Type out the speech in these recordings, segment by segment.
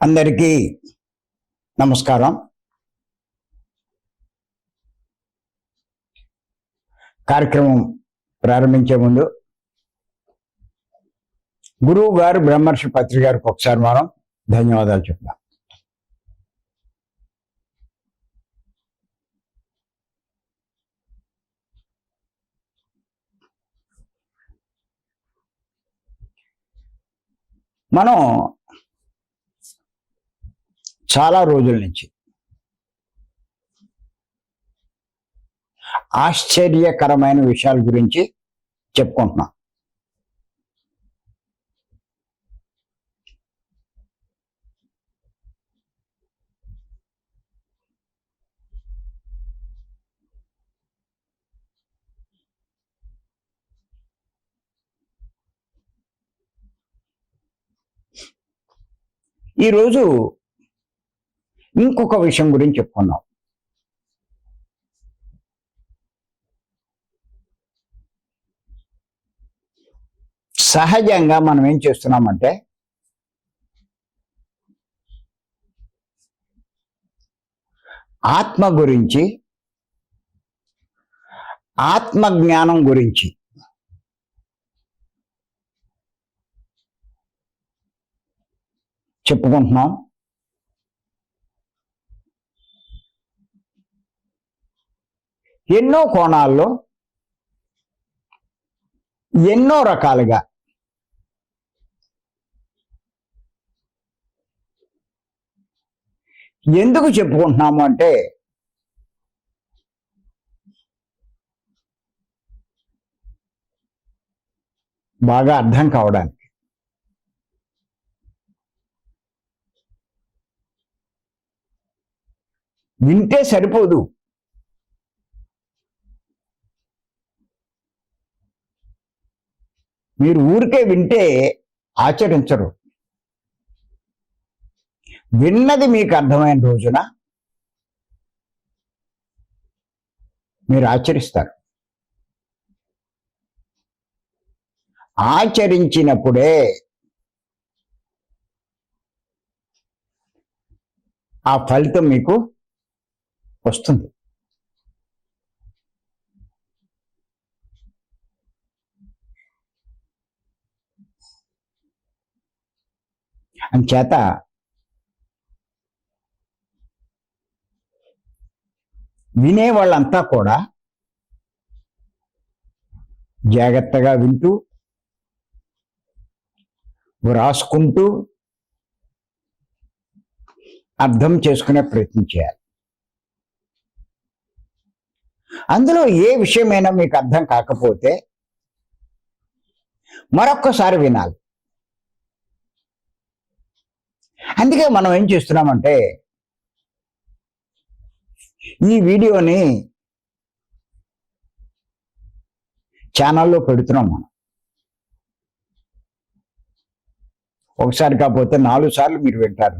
అందరికీ నమస్కారం. కార్యక్రమం ప్రారంభించే ముందు గురువు గారు బ్రహ్మర్షి పత్రి గారికి ఒకసారి మనం ధన్యవాదాలు చెప్తాం. మనం చాలా రోజుల నుంచి. ఆశ్చర్యకరమైన విషయాల గురించి చెప్పుకుంటున్నాం. ఈరోజు ఇంకొక విషయం గురించి చెప్పుకున్నాం సహజంగా మనం ఏం చేస్తున్నామంటే ఆత్మ గురించి ఆత్మ జ్ఞానం గురించి. చెప్పుకుంటున్నాం. ఎన్నో కోణాల్లో ఎన్నో రకాలుగా. ఎందుకు చెప్పుకుంటున్నాము అంటే బాగా అర్థం కావడానికి. వింటే సరిపోదు. మీరు ఊరికే వింటే ఆచరించరు విన్నది మీకు అర్థమైన రోజున మీరు ఆచరిస్తారు ఆచరించినప్పుడే ఆ ఫలితం మీకు వస్తుంది. అంచేత వినే వాళ్ళంతా కూడా జాగ్రత్తగా వింటూ వ్రాసుకుంటూ అర్థం చేసుకునే ప్రయత్నం చేయాలి. అందులో ఏ విషయమైనా మీకు అర్థం కాకపోతే మరొక్కసారి వినాలి. అందుకే మనం ఏం చేస్తున్నామంటే ఈ వీడియోని ఛానల్లో పెడుతున్నాం మనం. ఒకసారి కాకపోతే నాలుగు సార్లు మీరు వింటారు.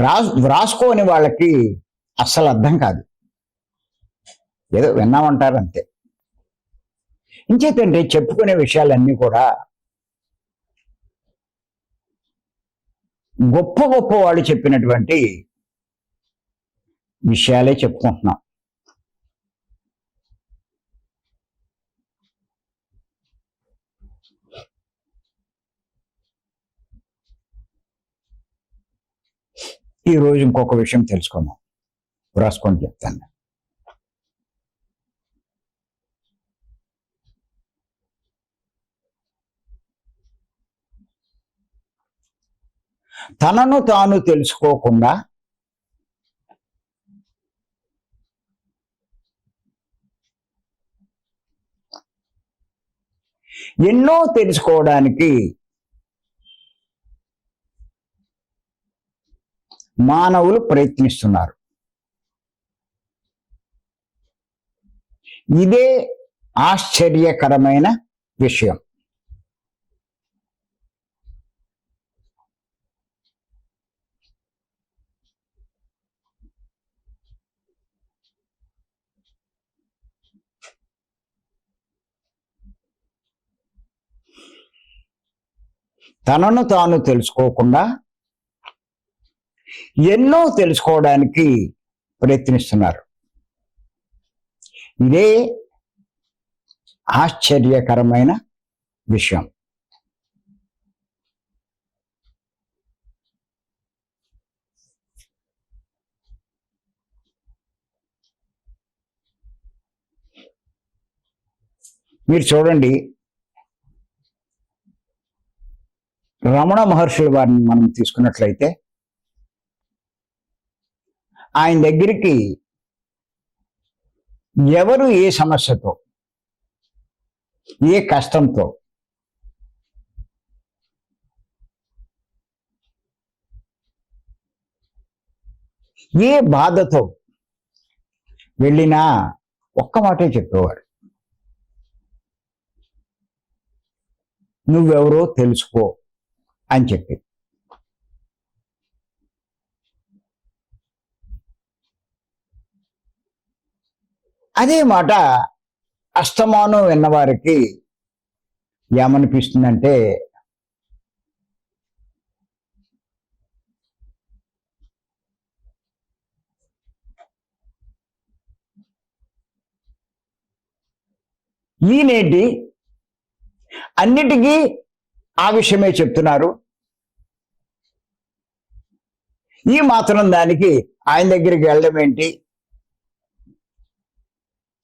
రాసు వ్రాసుకోని వాళ్ళకి అస్సలు అర్థం కాదు. ఏదో విన్నామంటారు అంతే. ఇంచేతంటే చెప్పుకునే విషయాలన్నీ కూడా గొప్ప గొప్ప వాళ్ళు చెప్పినటువంటి విషయాలే చెప్పుకుంటున్నాం. ఈ రోజు ఇంకొక విషయం తెలుసుకుందాం. రాసుకొని చెప్తాను. తనను తాను తెలుసుకోకుండా ఎన్నో తెలుసుకోవడానికి మానవులు ప్రయత్నిస్తున్నారు. ఇదే ఆశ్చర్యకరమైన విషయం. తనను తాను తెలుసుకోకుండా ఎన్నో తెలుసుకోవడానికి ప్రయత్నిస్తున్నారు. ఇదే ఆశ్చర్యకరమైన విషయం. మీరు చూడండి రమణ మహర్షుల వారిని మనం తీసుకున్నట్లయితే ఆయన దగ్గరికి ఎవరు ఏ సమస్యతో ఏ కష్టంతో ఏ బాధతో వెళ్ళినా ఒక్క మాటే చెప్పేవారు నువ్వెవరో తెలుసుకో. అని చెప్పి అదే మాట అస్తమానం విన్నవారికి ఏమనిపిస్తుందంటే ఈనేటి అన్నిటికీ ఆ విషయమే చెప్తున్నారు. ఈ మాత్రం దానికి ఆయన దగ్గరికి వెళ్ళడం ఏంటి?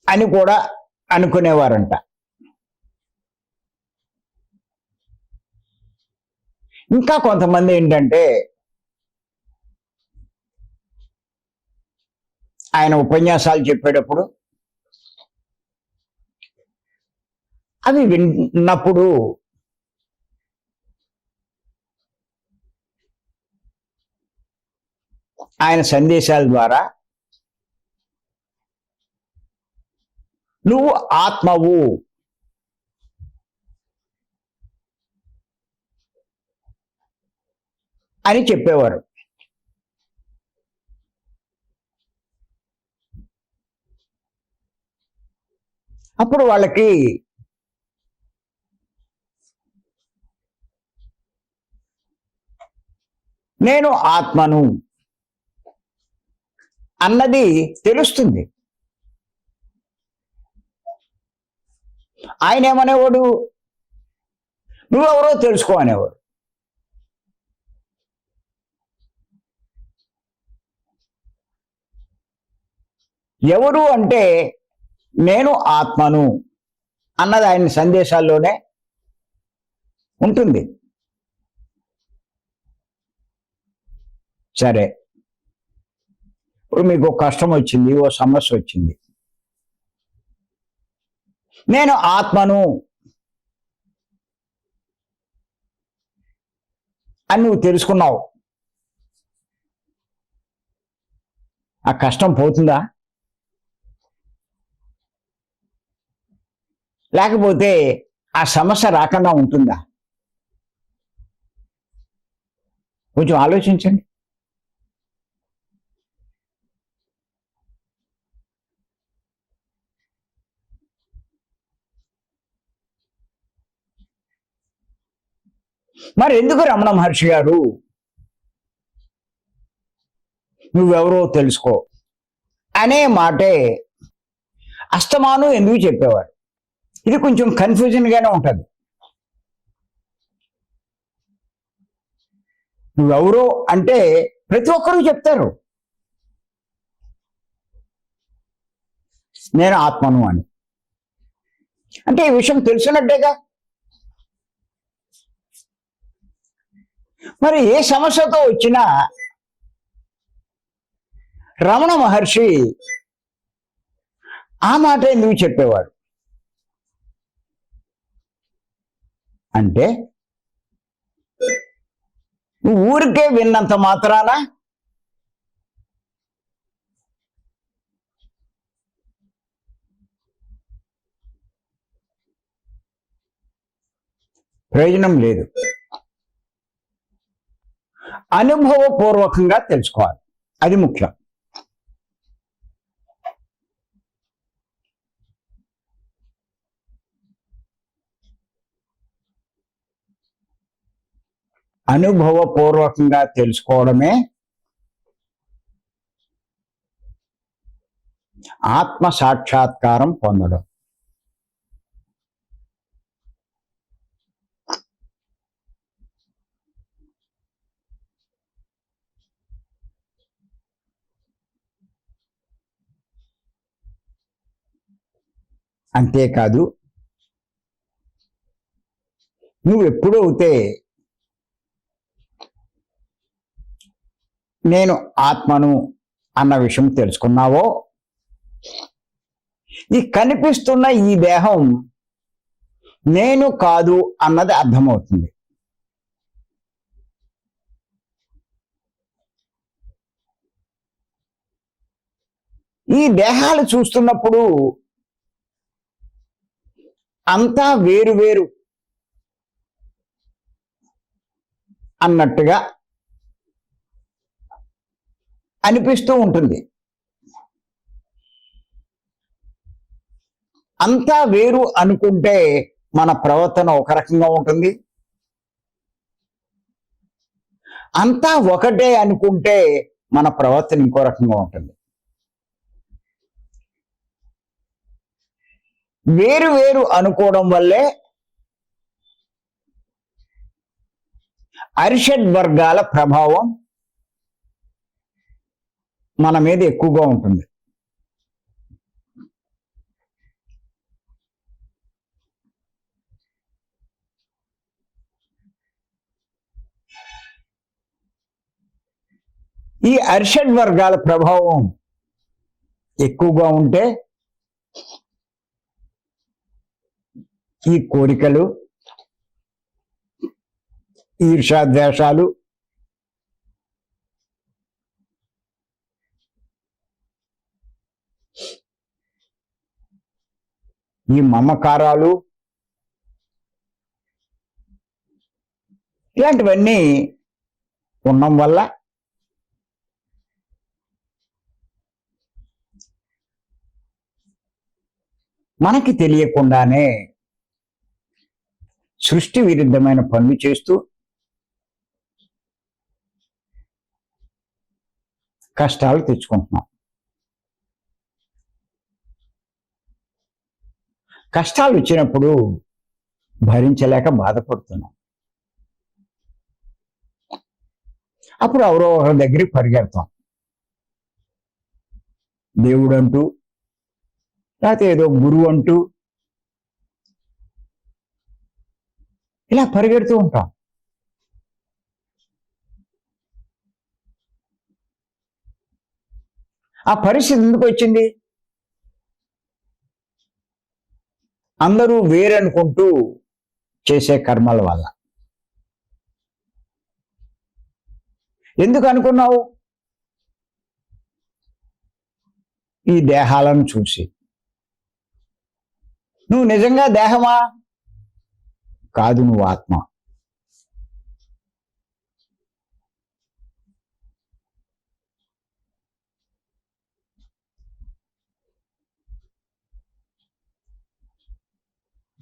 అని కూడా అనుకునేవారంట. ఇంకా కొంతమంది ఏంటంటే ఆయన ఉపన్యాసాలు చెప్పేటప్పుడు అవి విన్నప్పుడు ఆయన సందేశాల ద్వారా నువ్వు ఆత్మవు. అని చెప్పేవారు. అప్పుడు వాళ్ళకి నేను ఆత్మను. అన్నది తెలుస్తుంది. ఆయన ఏమనేవాడు? నువ్వెవరో తెలుసుకో అనేవాడు. ఎవరు అంటే నేను ఆత్మను అన్నది ఆయన సందేశాల్లోనే ఉంటుంది. సరే. ఇప్పుడు మీకు ఒక కష్టం వచ్చింది ఓ సమస్య వచ్చింది. నేను ఆత్మను అని నువ్వు తెలుసుకున్నావు. ఆ కష్టం పోతుందా? లేకపోతే ఆ సమస్య రాకుండా ఉంటుందా? కొంచెం ఆలోచించండి. మరి ఎందుకు రమణ మహర్షి గారు? నువ్వెవరో తెలుసుకో. అనే మాటే అస్తమాను ఎందుకు చెప్పేవారు? ఇది కొంచెం కన్ఫ్యూజన్ గానే ఉంటుంది. నువ్వెవరో అంటే ప్రతి ఒక్కరూ చెప్తారు. నేను ఆత్మను అని. అంటే ఈ విషయం తెలిసినట్టేగా మరి ఏ సమస్యతో వచ్చినా రమణ మహర్షి ఆ మాట ఎందుకు చెప్పేవాడు. అంటే ఊరికే విన్నంత మాత్రాన ప్రయోజనం లేదు. అనుభవపూర్వకంగా తెలుసుకోవాలి. అది ముఖ్యం. అనుభవపూర్వకంగా తెలుసుకోవడమే ఆత్మ సాక్షాత్కారం పొందడం. అంతేకాదు నువ్వు ఎప్పుడైతే నేను ఆత్మను అన్న విషయం తెలుసుకున్నావో ఈ కనిపిస్తున్న ఈ దేహం నేను కాదు అన్నది అర్థమవుతుంది. ఈ దేహాలు చూస్తున్నప్పుడు అంతా వేరు వేరు అన్నట్టుగా అనిపిస్తూ ఉంటుంది. అంతా వేరు అనుకుంటే మన ప్రవర్తన ఒక రకంగా ఉంటుంది. అంతా ఒకటే అనుకుంటే మన ప్రవర్తన ఇంకో రకంగా ఉంటుంది. వేరు వేరు అనుకోవడం వల్లే అరిషడ్ వర్గాల ప్రభావం మన మీద ఎక్కువగా ఉంటుంది. ఈ అరిషడ్ వర్గాల ప్రభావం ఎక్కువగా ఉంటే ఈ కోరికలు ఈర్షాద్వేషాలు ఈ మమకారాలు ఇలాంటివన్నీ ఉండడం వల్ల మనకి తెలియకుండానే సృష్టి విరుద్ధమైన పనులు చేస్తూ కష్టాలు తెచ్చుకుంటున్నాం. కష్టాలు వచ్చినప్పుడు భరించలేక బాధపడుతున్నాం. అప్పుడు ఎవరో ఒకరి దగ్గరికి పరిగెడతాం. దేవుడు అంటూ లేకపోతే ఏదో గురువు అంటూ ఇలా పరిగెడుతూ ఉంటాం. ఆ పరిస్థితి ఎందుకు వచ్చింది? అందరూ వేరనుకుంటూ చేసే కర్మల వల్ల. ఎందుకు అనుకున్నావు? ఈ దేహాలను చూసి. నువ్వు నిజంగా దేహమా? కాదు నువ్వు ఆత్మ.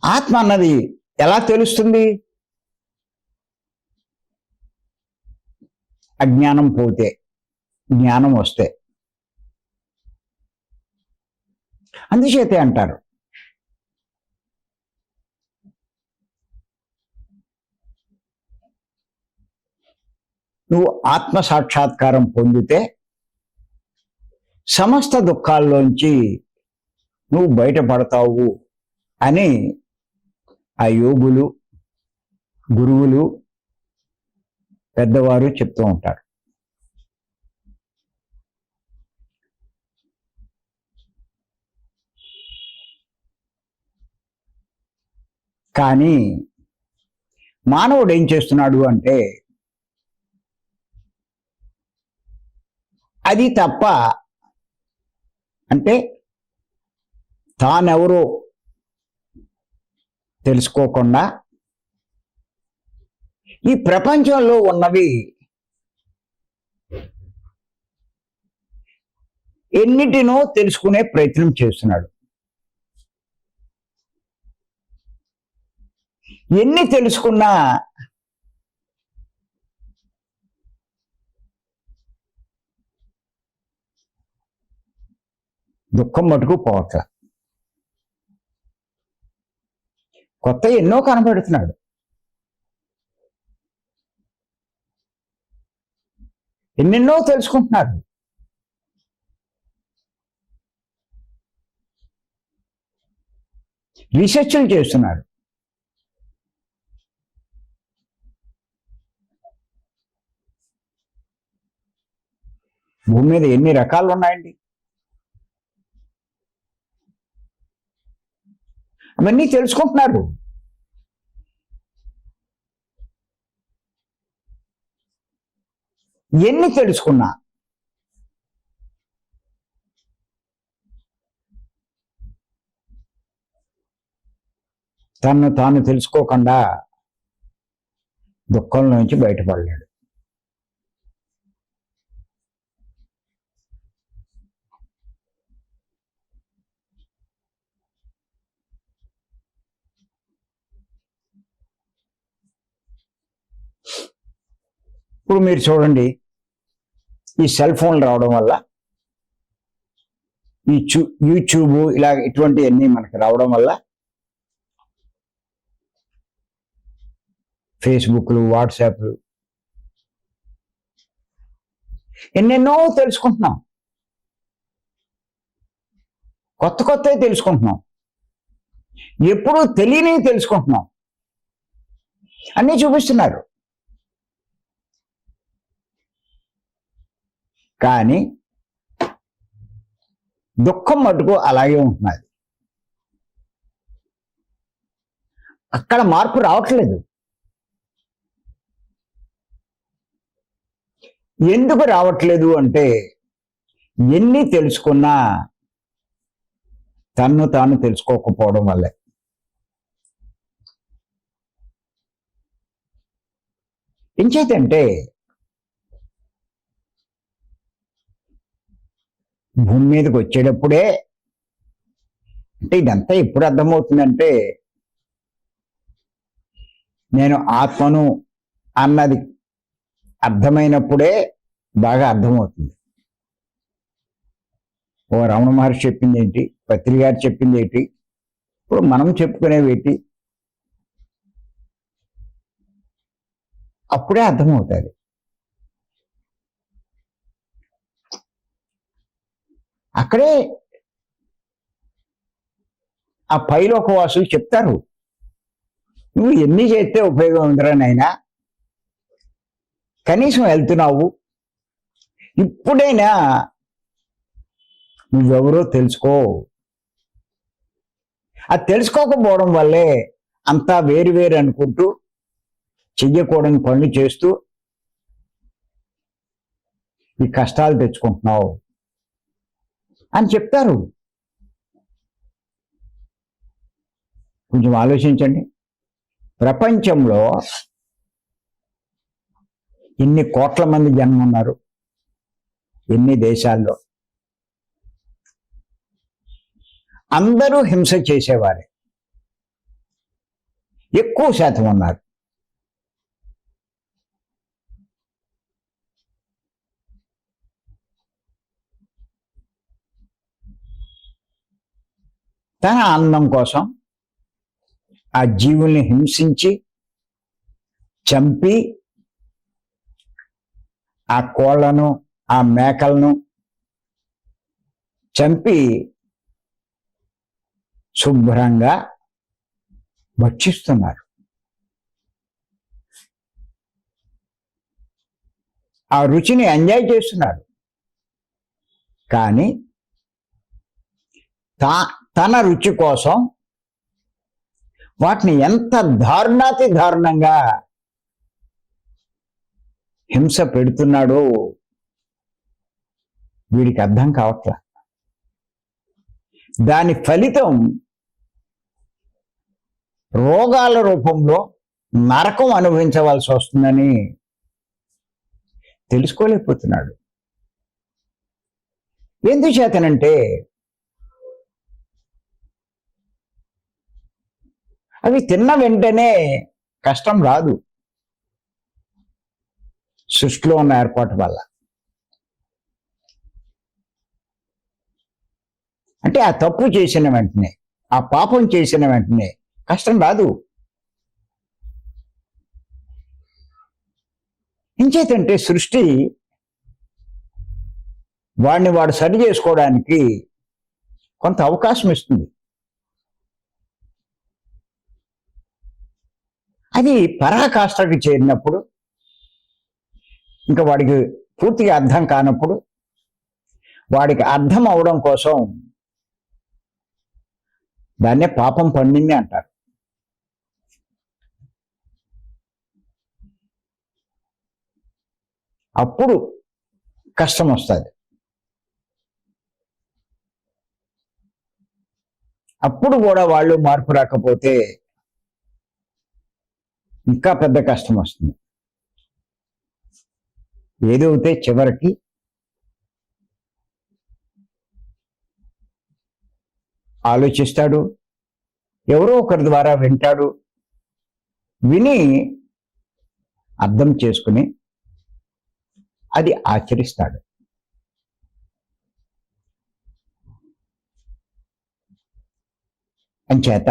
ఆత్మ అన్నది ఎలా తెలుస్తుంది? అజ్ఞానం పోతే జ్ఞానం వస్తే. అందుచేతే అంటారు నువ్వు ఆత్మ సాక్షాత్కారం పొందితే సమస్త దుఃఖాల్లోంచి నువ్వు బయటపడతావు అని ఆ యోగులు గురువులు పెద్దవారు చెప్తూ ఉంటారు. కానీ మానవుడు ఏం చేస్తున్నాడు అంటే అది తప్ప అంటే తానెవరో తెలుసుకోకుండా ఈ ప్రపంచంలో ఉన్నవి ఎన్నిటినో తెలుసుకునే ప్రయత్నం చేస్తున్నాడు. ఎన్ని తెలుసుకున్నా దుఃఖం మటుకు పోవట్ల కొత్త ఎన్నో కనబడుతున్నాడు ఎన్నెన్నో తెలుసుకుంటున్నారు రీసెర్చ్లు చేస్తున్నారు భూమి మీద ఎన్ని రకాలు ఉన్నాయండి అవన్నీ తెలుసుకుంటున్నారు. ఎన్ని తెలుసుకున్నా? తను తాను తెలుసుకోకుండా దుఃఖం నుంచి బయటపడలేడు. ఇప్పుడు మీరు చూడండి ఈ సెల్ ఫోన్లు రావడం వల్ల ఈ చూ యూట్యూబ్ ఇలా ఇటువంటివన్నీ మనకి రావడం వల్ల ఫేస్బుక్లు వాట్సాప్లు ఎన్నెన్నో తెలుసుకుంటున్నాం. కొత్త కొత్తవి తెలుసుకుంటున్నాం. ఎప్పుడూ తెలియనివి తెలుసుకుంటున్నాం. అన్నీ చూపిస్తున్నారు. కానీ దుఃఖం మటుకు అలాగే ఉంటున్నది. అక్కడ మార్పు రావట్లేదు. ఎందుకు రావట్లేదు అంటే ఎన్ని తెలుసుకున్నా తన్ను తాను తెలుసుకోకపోవడం వల్లే. ఎంచేతంటే భూమి మీదకి వచ్చేటప్పుడే అంటే ఇదంతా ఎప్పుడు అర్థమవుతుందంటే నేను ఆత్మను అన్నది అర్థమైనప్పుడే బాగా అర్థమవుతుంది. ఓ రమణ మహర్షి చెప్పింది ఏంటి? పత్రి గారు చెప్పింది ఏంటి? ఇప్పుడు మనం చెప్పుకునేవి ఏంటి? అప్పుడే అర్థమవుతుంది. అక్కడే ఆ పైలోకవాసులు చెప్తారు నువ్వు ఎన్ని చేస్తే ఉపయోగం ఉందిరా నాయనా? కనీసం వెళ్తున్నావు. ఇప్పుడైనా నువ్వెవరో తెలుసుకో. అది తెలుసుకోకపోవడం వల్లే అంతా వేరు వేరు అనుకుంటూ చెయ్యకూడని పనులు చేస్తూ ఈ కష్టాలు తెచ్చుకుంటున్నావు. అని చెప్తారు. కొంచెం ఆలోచించండి. ప్రపంచంలో ఎన్ని కోట్ల మంది జనం ఉన్నారు ఎన్ని దేశాల్లో? అందరూ హింస చేసేవారే. ఎక్కువ శాతం ఉన్నారు. తన ఆనందం కోసం ఆ జీవుల్ని హింసించి చంపి ఆ కోళ్ళను ఆ మేకలను చంపి శుభ్రంగా భక్షిస్తున్నారు. ఆ రుచిని ఎంజాయ్ చేస్తున్నారు. కానీ తా తన రుచి కోసం వాటిని ఎంత దారుణాతి దారుణంగా హింస పెడుతున్నాడో వీడికి అర్థం కావట్లా? దాని ఫలితం రోగాల రూపంలో నరకం అనుభవించవలసి వస్తుందని తెలుసుకోలేకపోతున్నాడు. ఎందుచేతనంటే అవి తిన్న వెంటనే కష్టం రాదు. సృష్టిలో ఉన్న ఏర్పాటు వల్ల. అంటే ఆ తప్పు చేసిన వెంటనే ఆ పాపం చేసిన వెంటనే కష్టం రాదు. ఇంచేతంటే సృష్టి వాడిని వాడు సరి చేసుకోవడానికి కొంత అవకాశం ఇస్తుంది. అది పరాకాష్ఠకు చేరినప్పుడు ఇంకా వాడికి పూర్తిగా అర్థం కానప్పుడు వాడికి అర్థం అవడం కోసం దాన్నే పాపం పండింది అంటారు. అప్పుడు కష్టం వస్తుంది. అప్పుడు కూడా వాళ్ళు మార్పు రాకపోతే ఇంకా పెద్ద కష్టం వస్తుంది. ఏదైతే చివరికి ఆలోచిస్తాడు ఎవరో ఒకరి ద్వారా వింటాడు విని అర్థం చేసుకుని అది ఆచరిస్తాడు. అంచేత